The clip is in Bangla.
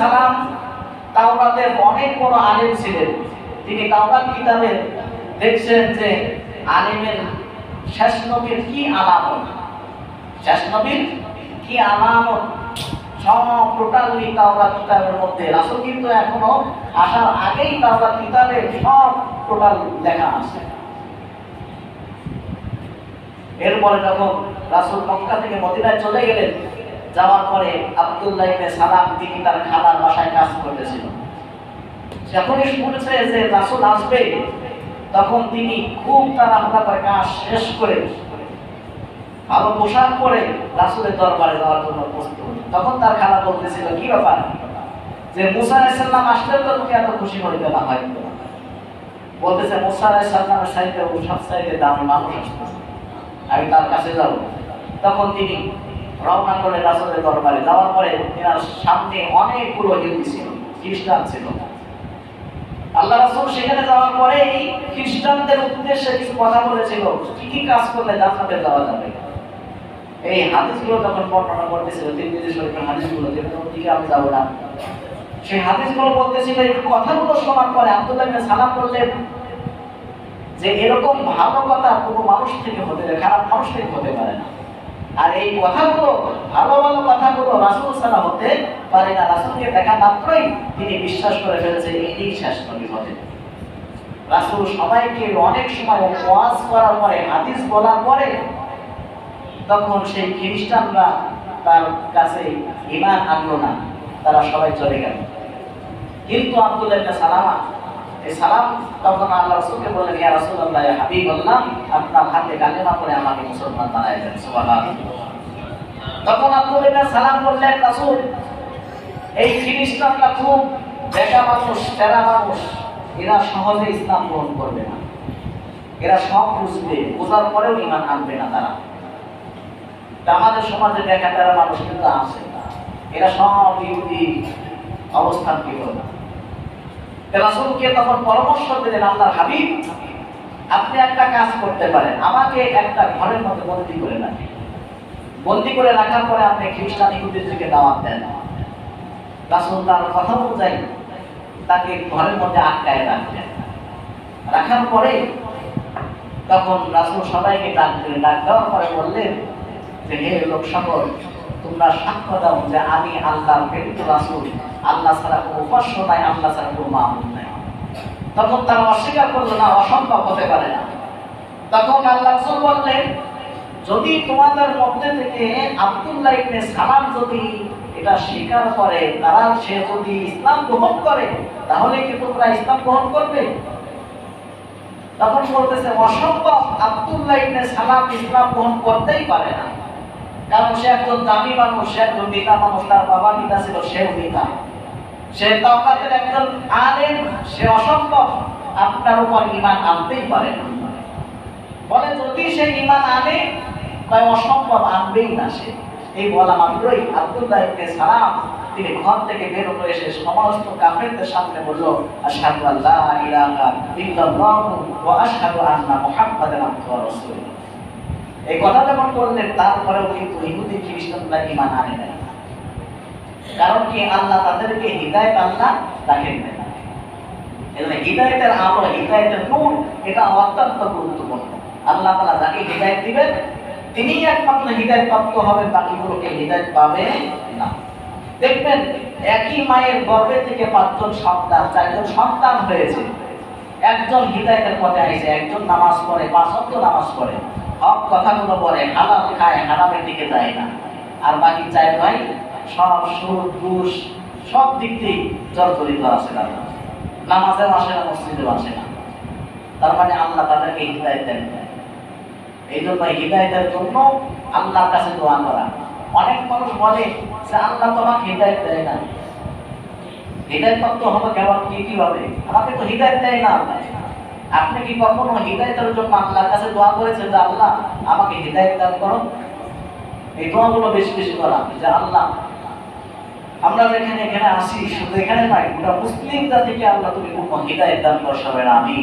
সালাম অনেক বড় ছিলেন। তিনি কিতাবে দেখছেন যে শেষ নবীর কি আলামত? শেষ নবীর কি আলামত? সব টোটালি কিতাবের মধ্যে। রাসূল কিন্তু এখনও আসার আগেই তাওরাত কিতাবের সব টোটাল লেখা আছে। এরপরে যখন রাসূল মক্কা থেকে মদিনায় চলে গেলেন যাওয়ার পরে আব্দুল্লাহ ইবনে সালাম তিনি তার খালার বাসায় কাজ করতেছিল। যখনই শুনেছে যে রাসূল আসবে, তখন তিনি খুব তাড়াহুড়া করে কাজ শেষ করে ভালো পোশাক পরে রাসূলের দরবারে যাওয়ার জন্য প্রস্তুত তখন তার খালা বলতেছিল, কি ব্যাপার? যে মুসা আলাইহিস সালাম আসলে তো তুমি এত খুশি হইতে না হয়। বলতেছে, মুসা আলাইহিস সালামের সাইতে সব সাইতে দামি মানুষ আসতেছে। আমি তার কাছে যাব। তখন তিনি রওনা করে রাসূলের দরবারে যাওয়ার পরে তিনার সামনে অনেকগুলো ইহুদি ছিল, খ্রিস্টান ছিল। আল্লাহ রাসূল সেখানে যাওয়ার পরে এই খ্রিস্টানদের উদ্দেশ্যে কিছু কথা বলেছিল, কি কি কাজ করলে জান্নাতে যাওয়া যাবে? এই হাদিসগুলো যখন বর্ণনা করতেছিল, তিরমিজি শরীফের হাদিসগুলো যেগুলো দিকে আমি যাব না। সেই হাদিসগুলো বলতেছিল এই কথাগুলো শোনার পরে আব্দুল্লাহ ইবনে সালাম বললেন, যে এরকম ভালো কথা কোনো মানুষ থেকে হতে পারে, খারাপ মানুষ থেকে হতে পারে না। আর এই কথাগুলো, ভালো ভালো কথাগুলো রাসুল ছাড়া হতে পারে না। রাসূলকে দেখা মাত্রই তিনি বিশ্বাস করে ফেলেছে এই শেষ নবী হবে রাসূল সবাইকে অনেক সময় ওয়াজ করার পরে, হাদিস বলার পরে, তখন সেই খ্রিস্টানরা তার কাছে ইমান আনলো না। তারা সবাই চলে গেল। কিন্তু আব্দুল্লাহ সালামা সালাম তখন আল্লাহ রাসূলকে বললেন, ইয়া রাসূলুল্লাহ, ইয়া হাবিবাল্লাহ। আপনার হাতে কালেমা করে আমাকে মুসলমান বানায় দেন, সুবহানাল্লাহ। তখন আব্দুল্লাহ সালাম বললেন, রাসূল, এই খ্রিস্টানরা খুব বেকা মানুষ তেরা মানুষ। এরা সহজে ইসলাম গ্রহণ করবে না। এরা সব বুঝবে, বোঝার পরেও ইমান আনবে না তারা। আমাদের সমাজে দেখা তেরা মানুষ কিন্তু আছে এরা সব ইহুদি অবস্থান কি করবে রাসূলকে তখন পরামর্শ দিলেন, আল্লাহর হাবিব, আপনি একটা কাজ করতে পারেন। আমাকে একটা ঘরের মধ্যে বন্দি করে রাখেন। বন্দি করে রাখার পরে আপনি খ্রিস্টান ইহুদিদেরকে দাওয়াত দেন। রাসূল তার কথা অনুযায়ী তাকে ঘরের মধ্যে আটকায় রাখলেন। রাখার পরে তখন রাসূল সবাইকে ডাক দিলেন। ডাক দেওয়ার পরে বললেন যে, হে লোক সকল তোমরা সাক্ষ্য দাও যে আমি আল্লাহর প্রেরিত রাসূল। আল্লাহ ছাড়া কোনো উপাস্য নাই, আল্লাহ ছাড়া কোনো মাহবুব নাই। তখন তারা অস্বীকার করল, না, অসম্ভব হতে পারে না। তখন আল্লাহ রাসূল বললেন, যদি তোমাদের মধ্যে থেকে আব্দুল্লাহ ইবনে সালাম যদি এটা স্বীকার করে, তারা সে যদি ইসলাম গ্রহণ করে, তাহলে কি তোমরা ইসলাম গ্রহণ করবে? তখন বলতেছে, অসম্ভব, আব্দুল্লাহ ইবনে সালাম ইসলাম গ্রহণ করতেই পারে না। কারণ সে একজন দামি মানুষ সে একজন নেতা মানুষ, তার বাবা নেতা ছিল, সেও নেতা। সে তাওকাতের একজন আলেম, সে অসম্ভব। আপনার উপর ইমান আনতেই পারে না। বলে, যদি সে ইমান আনে, তাই অসম্ভব আনবেই না সে। এই বলা মাত্রই আব্দুল্লাহ ইবনে সালাম তিনি ঘর থেকে বের হয়ে এসে সমস্ত কাফেরদের সামনে বলল, আশহাদু আল্লা ইলাহা ইল্লাল্লাহু ওয়া আশহাদু আন্না মুহাম্মাদান আবদুহু ওয়া এই কথা যখন তারপরেও কিন্তু ইহুদি খ্রিস্টানরা ইমান আনে নাই। কারণ কি? আল্লাহ তাদেরকে হৃদায়ত আল্লাহ এজন্য হৃদায়তের আলো হৃদায়তের নূর, এটা অত্যন্ত গুরুত্বপূর্ণ। আল্লাহ তাআলা যাকে হৃদায়ত দিবেন তিনি একমাত্র হৃদায়ত প্রাপ্ত বাকিগুলোকে হৃদায়ত পাবে না। দেখবেন, একই মায়ের গর্ভে থেকে পাঁচজন সন্তান, চারজন সন্তান হয়েছে। একজন হৃদায়তের পথে আইছে, একজন নামাজ পড়ে, পাঁচ নামাজ পড়ে। হক কথাগুলো বলে, হালাল খায় হারামের দিকে যায় না। আর বাকি চার ভাই, সব সুর ঘুষ, সব দিক দিয়ে জর্জরিত আছে তারা নামাজেও আসে না, মসজিদেও আসে না। তার মানে আল্লাহ তাদেরকে হৃদায়ত দেন। এই জন্য হৃদায়তের জন্য আল্লাহর কাছে দোয়া করা। অনেক মানুষ বলে যে, আল্লাহ তোমাকে হৃদায়ত দেয় না। হৃদায়ত প্রাপ্ত হবে কেমন কি কি হবে। আমাকে তো হৃদায়ত দেয় না আল্লাহ। আপনি কি কখনো হৃদায়তের জন্য আল্লাহর কাছে দোয়া করেছে যে আল্লাহ, আমাকে হৃদায়ত দান করো? এই দোয়াগুলো বেশি বেশি করা যে আল্লাহ, আমরা যেখানে এখানে আসি, শুধু এখানে নাই গোটা মুসলিম জাতিকে আল্লাহ তুমি হৃদায়ত দান করো সবাই আমি